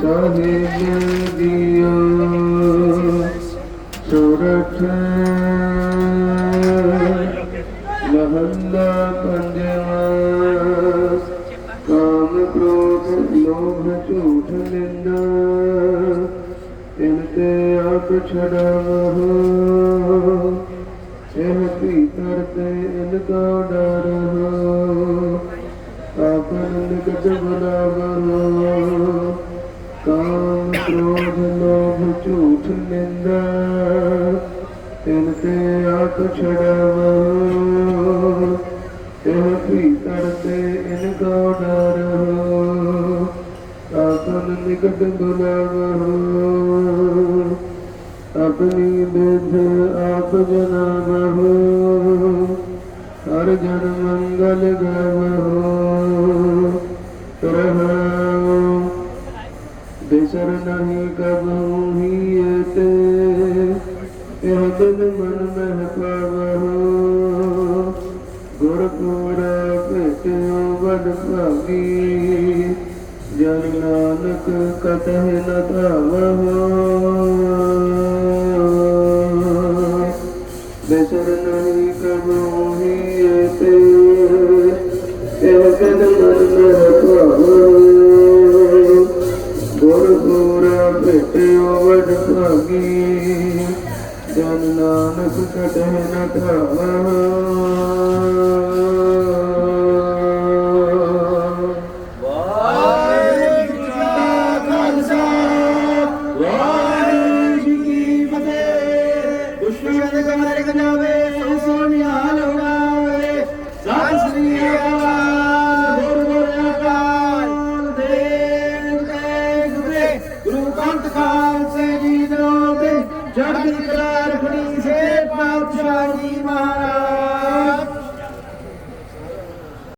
ਸਾਹਿਬ ਦਿਓ ਸੁਰਠ ਮਹੱਲਾ ਪੰਜਵਾ ਕਾਮ ਕ੍ਰੋਧ ਲੋਭ ਝੂਠ ਨਿੰਦਾ ਇਨ ਤੇ ਆਪ ਛੜਾਵਹੁ ਇਹ ਭੀਤਰ ਤੇ ਇਨ ਕਾ ਡਰ ਆਪਨ ਨਿਕਟ ਬੁਲਾਵਹੁ ਕਾਮ ਕ੍ਰੋਧ ਲੋਭ ਝੂਠ ਨਿੰਦਾ ਤਿਨ ਤੇ ਆਪ ਛੜਾਵਹੁ ਇਹ ਭੀਤਰ ਤੇ ਇਨ ਕਾ ਡਰ ਹੋ ਨਿਕਟ ਬੁਲਾਵਹੁ ਆਪਣੀ ਬਿਧ ਆਪ ਜਨਾਵਹੁ ਹਰ ਜਨ ਮੰਗਲ ਗਾਵਹੁ। ਬਿਸਰ ਨਹੀਂ ਕਬਹੂ ਹੀ ਇਹ ਦਿਨ ਮਨ ਮਹਿ ਪਾਵਹੁ ਗੁਰ ਪੂਰਾ ਭੇਟਿਓ ਵਡ ਭਾਗੀ। ਜਨ ਨਾਨਕ ਕਤਹਿ ਨ ਧਾਵਹੁ ਬਿਸਰ ਨਹੀਂ ਕਬਹੂ ਹੀ ਗੁਰ ਪੂਰਾ ਭੇਟਿਓ ਵਡ ਭਾਗੀ ਜਨ ਨਾਨਕ ਕਟਹਿ ਨ ਧਾਵਾ। ਦੁਸ਼ਮਣ ਦੇ ਮਾਰੇ ਜਾਵੇ ਸੋ ਸੋ ਨਿਹਾਲ ਹੋਵੇ ਸਤਿ ਸ੍ਰੀ ਗੁਰੂ ਖਾਲਸੇ ਜੀ ਦੋ ਤੇ ਚੜ੍ਹਦੀ ਕਲਾ ਰਖਣੀ